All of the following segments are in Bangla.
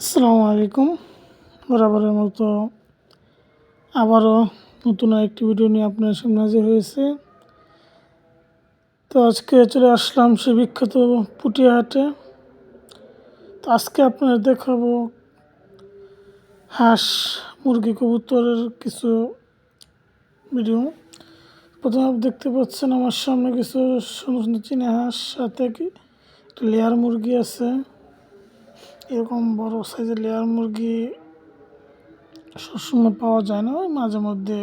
আসসালামু আলাইকুম। বরাবরের মতো আবারও নতুন একটি ভিডিও নিয়ে আপনার সামনে হাজির হয়েছে। তো আজকে চলে আসলাম সে বিখ্যাত পুটিয়াহাটে। তো আজকে আপনার দেখাবো হাঁস, মুরগি, কবুতরের কিছু ভিডিও। প্রথমে আপনি দেখতে পাচ্ছেন আমার সামনে কিছু সুন্দর সুন্দর চীনা হাঁস, সাথে কি লেয়ার মুরগি আছে। এরকম বড় সাইজের লেয়ার মুরগি সবসময় পাওয়া যায় না, ওই মাঝে মধ্যে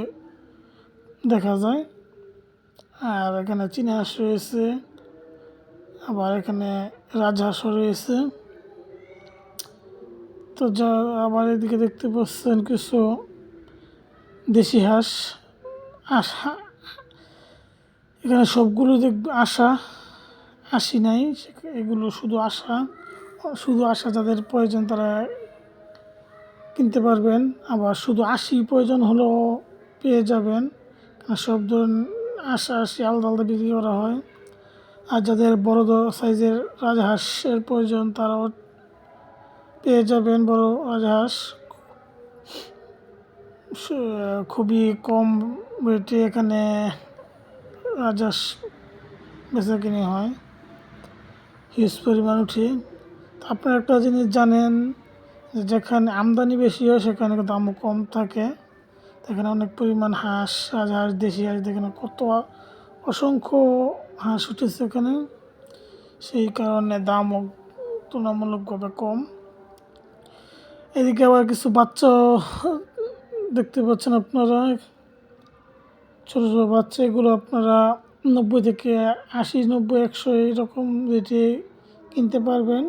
দেখা যায়। আর এখানে চীনা হাঁস রয়েছে, আবার এখানে রাজহাঁসও রয়েছে। তো যা, আবার এদিকে দেখতে পাচ্ছেন কিছু দেশি হাঁস, আশা, এখানে সবগুলো দেখবে আশা আসি নাই, এগুলো শুধু আশা। শুধু আশা যাদের প্রয়োজন তারা কিনতে পারবেন, আবার শুধু আশি প্রয়োজন হলেও পেয়ে যাবেন। সব ধরনের আশা আশি আলাদা আলাদা বিক্রি করা হয়। আর যাদের বড় সাইজের রাজহাঁসের প্রয়োজন তারাও পেয়ে যাবেন বড় রাজহাঁস। খুবই কম রেটে এখানে রাজহাঁস বেচা কিনে হয়। হিউজ পরিমাণ উঠে। আপনারা একটা জিনিস জানেন, যেখানে আমদানি বেশি হয়, সেখানে দামও কম থাকে। এখানে অনেক পরিমাণ হাঁস, রাজহাঁস, দেশি হাঁস, দেখেন কত অসংখ্য হাঁস উঠেছে এখানে। সেই কারণে দামও তুলনামূলকভাবে কম। এদিকে আবার কিছু বাচ্চা দেখতে পাচ্ছেন আপনারা। ছোটো ছোটো বাচ্চা, এগুলো আপনারা নব্বই থেকে আশি, নব্বই, একশো এইরকম রেটে কিনতে পারবেন।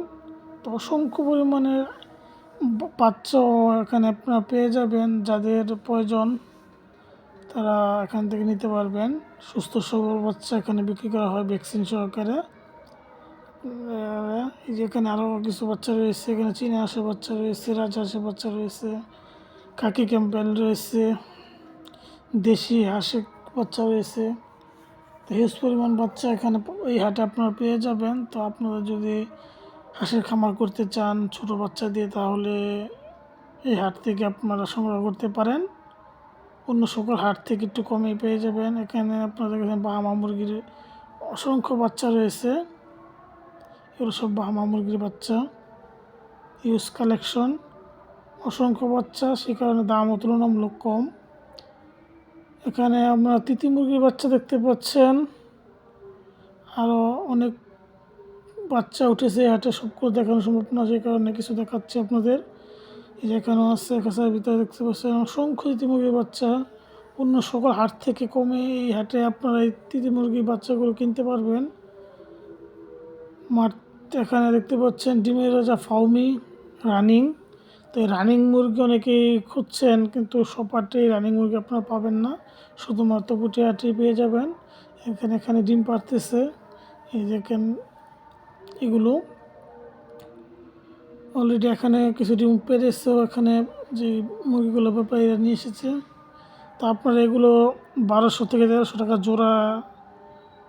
অসংখ্য পরিমাণের বাচ্চাও এখানে আপনারা পেয়ে যাবেন, যাদের প্রয়োজন তারা এখান থেকে নিতে পারবেন। সুস্থ সবল বাচ্চা এখানে বিক্রি করা হয় ভ্যাকসিন সহকারে। এই যে এখানে আরও কিছু বাচ্চা রয়েছে, এখানে চীনা হাঁসের বাচ্চা রয়েছে রাজহাঁসের বাচ্চা রয়েছে, কাকি ক্যাম্পেল রয়েছে, দেশি হাঁসের বাচ্চা রয়েছে। তো হিউজ পরিমাণ বাচ্চা এখানে এই হাটে আপনারা পেয়ে যাবেন। তো আপনারা যদি হাঁসের খামার করতে চান ছোট বাচ্চা দিয়ে, তাহলে এই হাট থেকে আপনারা সংগ্রহ করতে পারেন। অন্য সকল হাট থেকে একটু কমে পেয়ে যাবেন। এখানে আপনারা কাছে বাহামা মুরগির অসংখ্য বাচ্চা রয়েছে। এগুলো সব বাহামা মুরগির বাচ্চা। ইউজ কালেকশন অসংখ্য বাচ্চা, সে কারণে দামও তুলনামূলক কম। এখানে আমরা তিতি মুরগির বাচ্চা দেখতে পাচ্ছেন। আরও অনেক বাচ্চা উঠেছে, হাটে সবগুলো দেখানো সম্ভব না, যে কারণে কিছু দেখাচ্ছে আপনাদের। এই যেখানেও আছে খাঁচার ভিতরে দেখতে পাচ্ছেন, অসংখ্য তিতি মুরগির বাচ্চা। অন্য সকল হাট থেকে কমে এই হাটে আপনারা এই মুরগির বাচ্চাগুলো কিনতে পারবেন। মাঠ এখানে দেখতে পাচ্ছেন ডিমের রাজা ফাউমি রানিং। তো এই রানিং মুরগি অনেকেই খুঁজছেন, কিন্তু সব হাটে রানিং মুরগি আপনারা পাবেন না। শুধুমাত্র পুটিহাটি পেয়ে যাবেন। এখানে এখানে ডিম পারতেছে এই দেখেন এগুলো অলরেডি এখানে কিছু ডিম পেরেছে এখানে যে মুরগিগুলো ব্যাপারীরা নিয়ে এসেছে। তো আপনারা এগুলো বারোশো থেকে তেরোশো টাকা জোড়া,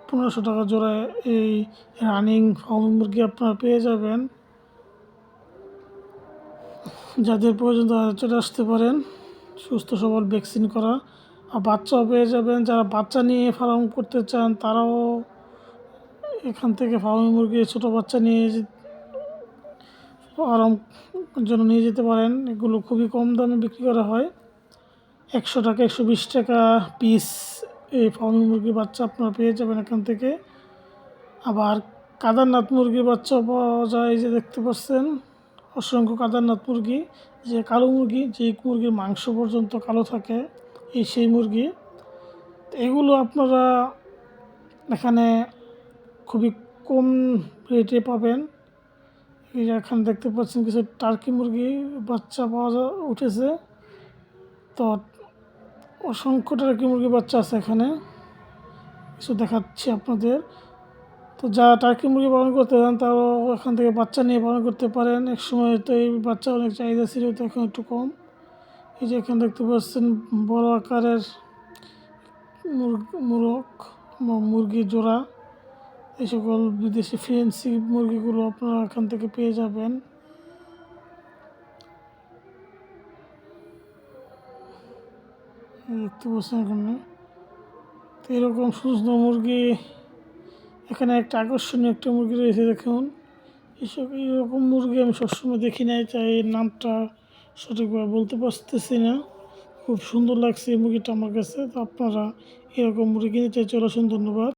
পনেরোশো টাকা জোড়া এই রানিং ফার্ম মুরগি আপনারা পেয়ে যাবেন। যাদের প্রয়োজন তারা চলে আসতে পারেন, সুস্থ সবল ভ্যাকসিন করা। আর বাচ্চাও পেয়ে যাবেন, যারা বাচ্চা নিয়ে ফার্ম করতে চান তারাও এখান থেকে ফার্মি মুরগি ছোটো বাচ্চা নিয়ে আরাম জন্য নিয়ে যেতে পারেন। এগুলো খুবই কম দামে বিক্রি করা হয়। একশো টাকা, একশো বিশ টাকা পিস এই ফার্মি মুরগির বাচ্চা আপনারা পেয়ে যাবেন এখান থেকে। আবার কাদারনাথ মুরগির বাচ্চা পাওয়া যায় যে দেখতে পাচ্ছেন। অসংখ্য কাদারনাথ মুরগি, যে কালো মুরগি, যে মুরগির মাংস পর্যন্ত কালো থাকে এই সেই মুরগি। এগুলো আপনারা এখানে খুবই কম রেটে পাবেন। এই যে এখানে দেখতে পাচ্ছেন কিছু টার্কি মুরগি বাচ্চা পাওয়া উঠেছে। তো অসংখ্য টার্কি মুরগি বাচ্চা আছে এখানে। কিছু দেখাচ্ছি আপনাদের। তো যা টার্কি মুরগি পালন করতে চান, তারাও এখান থেকে বাচ্চা নিয়ে পালন করতে পারেন। এক সময় তো এই বাচ্চা অনেক চাহিদা ছিল, তো এখন একটু কম। এই যে এখানে দেখতে পাচ্ছেন বড় আকারের মুরগ, মুরগি জোড়া। এই সকল বিদেশি ফেন্সি মুরগিগুলো আপনারা এখান থেকে পেয়ে যাবেন। দেখতে পাচ্ছেন এখানে। তো এরকম সুস্থ মুরগি, এখানে একটা আকর্ষণীয় একটা মুরগি রয়েছে দেখুন। এইসব এরকম মুরগি আমি সবসময় দেখি নাই, তাই নামটা সঠিকভাবে বলতে পারতেছি না। খুব সুন্দর লাগছে এই মুরগিটা আমার কাছে, তো আপনারা এরকম মুরগি কিনে চাই চলে আসুন ধন্যবাদ।